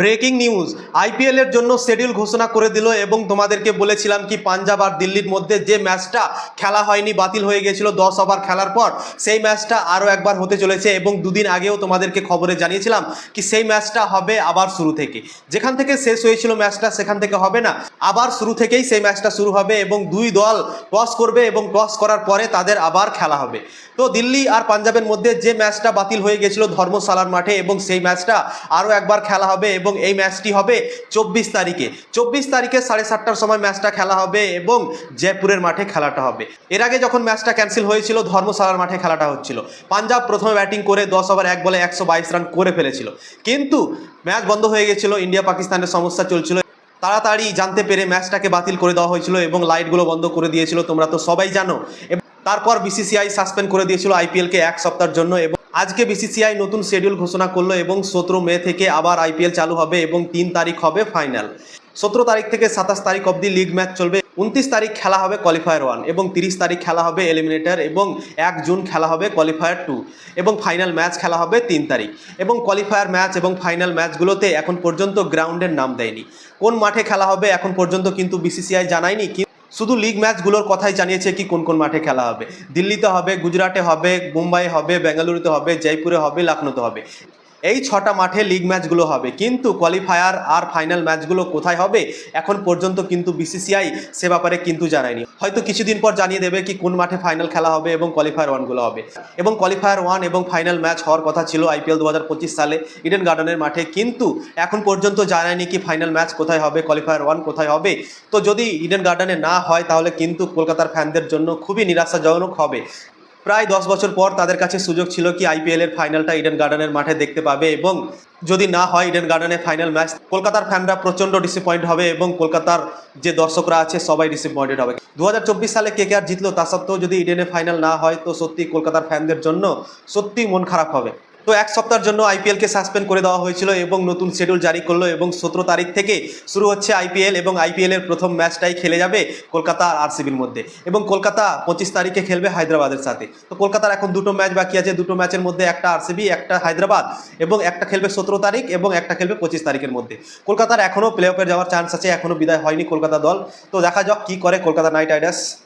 Breaking news. IPL এর জন্য schedule ঘোষণা করে দিল এবং তোমাদেরকে বলেছিলাম কি, পাঞ্জাব আর দিল্লির মধ্যে যে ম্যাচটা খেলা হয়নি, বাতিল হয়ে গেছিল দশ ওভার খেলার পর, সেই ম্যাচটা আরও একবার হতে চলেছে এবং দুদিন আগেও তোমাদেরকে খবরে জানিয়েছিলাম কি, সেই ম্যাচটা হবে আবার শুরু থেকে। যেখান থেকে শেষ হয়েছিল ম্যাচটা, সেখান থেকে হবে না। আবার শুরু থেকেই সেই ম্যাচটা শুরু হবে এবং দুই দল টস করবে এবং টস করার পরে তাদের আবার খেলা হবে। তো দিল্লি আর পাঞ্জাবের মধ্যে যে ম্যাচটা বাতিল হয়ে গেছিল ধর্মশালার মাঠে এবং সেই ম্যাচটা আরও একবার খেলা হবে এবং এই ম্যাচটি হবে চব্বিশ তারিখে। চব্বিশ তারিখে সাড়ে সাতটার সময় ম্যাচটা খেলা হবে এবং জয়পুরের মাঠে খেলাটা হবে। এর আগে যখন ম্যাচটা ক্যান্সেল হয়েছিল, ধর্মশালার মাঠে খেলাটা হচ্ছিল। পাঞ্জাব প্রথমে ব্যাটিং করে দশ ওভার এক বলে একশো বাইশ রান করে ফেলেছিল। কিন্তু ম্যাচ বন্ধ হয়ে গেছিল, ইন্ডিয়া পাকিস্তানের সমস্যা চলছিল। তাড়াতাড়ি জানতে পেরে ম্যাচটাকে বাতিল করে দেওয়া হয়েছিল এবং লাইটগুলো বন্ধ করে দিয়েছিল, তোমরা তো সবাই জানো। এবং তারপর বিসিসিআই সাসপেন্ড করে দিয়েছিল আইপিএলকে এক সপ্তাহের জন্য এবং আজকে বিসিসিআই নতুন শিডিউল ঘোষণা করল এবং সতেরো মে থেকে আবার আইপিএল চালু হবে এবং তিন তারিখ হবে ফাইনাল সতেরো তারিখ থেকে সাতাশ তারিখ অবধি লিগ ম্যাচ চলবে। উনত্রিশ তারিখ খেলা হবে কোয়ালিফায়ার ওয়ান এবং তিরিশ তারিখ খেলা হবে এলিমিনেটর এবং এক জুন খেলা হবে কোয়ালিফায়ার টু এবং ফাইনাল ম্যাচ খেলা হবে তিন তারিখ। এবং কোয়ালিফায়ার ম্যাচ এবং ফাইনাল ম্যাচগুলোতে এখন পর্যন্ত গ্রাউন্ডের নাম দেয়নি। কোন মাঠে খেলা হবে এখন পর্যন্ত কিন্তু বিসিসিআই জানায়নি শুধু লিগ ম্যাচগুলোর কথাই জানিয়েছে কি কোন কোন মাঠে খেলা হবে। দিল্লিতে হবে, গুজরাটে হবে মুম্বাই হবে, বেঙ্গালুরুতে হবে, জয়পুরে হবে লখনৌতে হবে। এই ছটা মাঠে লিগ ম্যাচগুলো হবে। কিন্তু কোয়ালিফায়ার আর ফাইনাল ম্যাচগুলো কোথায় হবে? এখন পর্যন্ত কিন্তু বিসিসিআই সে ব্যাপারে কিন্তু জানায়নি। হয়তো কিছুদিন পর জানিয়ে দেবে কি কোন মাঠে ফাইনাল খেলা হবে এবং কোয়ালিফায়ার ওয়ানগুলো হবে। এবং কোয়ালিফায়ার ওয়ান এবং ফাইনাল ম্যাচ হওয়ার কথা ছিল আইপিএল দু হাজার পঁচিশ সালে ইডেন গার্ডেনের মাঠে। কিন্তু এখন পর্যন্ত জানায়নি কি ফাইনাল ম্যাচ কোথায় হবে কোয়ালিফায়ার ওয়ান কোথায় হবে। তো যদি ইডেন গার্ডেনে না হয়, তাহলে কিন্তু কলকাতার ফ্যানদের জন্য খুবই নিরাশাজনক হবে। প্রায় দশ বছর পর তাদের কাছে সুযোগ ছিল কি আইপিএলের ফাইনালটা ইডেন গার্ডেনের মাঠে দেখতে পাবে এবং যদি না হয় ইডেন গার্ডেনে ফাইনাল ম্যাচ কলকাতার ফ্যানরা প্রচণ্ড ডিসঅ্যাপয়েন্ট হবে এবং কলকাতার যে দর্শকরা আছে সবাই ডিসঅ্যাপয়েন্টেড হবে। দু হাজার চব্বিশ সালে কে আর জিতলো তা সত্ত্বেও যদি ইডেনে ফাইনাল না হয়, তো সত্যি কলকাতার ফ্যানদের জন্য সত্যি মন খারাপ হবে। তো এক সপ্তাহের জন্য আইপিএলকে সাসপেন্ড করে দেওয়া হয়েছিল এবং নতুন শিডিউল জারি করল এবং সতেরো তারিখ থেকে শুরু হচ্ছে আইপিএল এবং আইপিএল এর প্রথম ম্যাচটাই খেলে যাবে কলকাতা আর আরসিবির মধ্যে। এবং কলকাতা পঁচিশ তারিখে খেলবে হায়দ্রাবাদের সাথে। তো কলকাতার এখন দুটো ম্যাচ বাকি আছে। দুটো ম্যাচের মধ্যে একটা আরসিবি, একটা হায়দ্রাবাদ এবং একটা খেলবে সতেরো তারিখ এবং একটা খেলবে পঁচিশ তারিখের মধ্যে। কলকাতার এখনও প্লে অফে যাওয়ার চান্স আছে। এখনও বিদায় হয়নি কলকাতা দল। তো দেখা যাক কী করে কলকাতা নাইট রাইডার্স।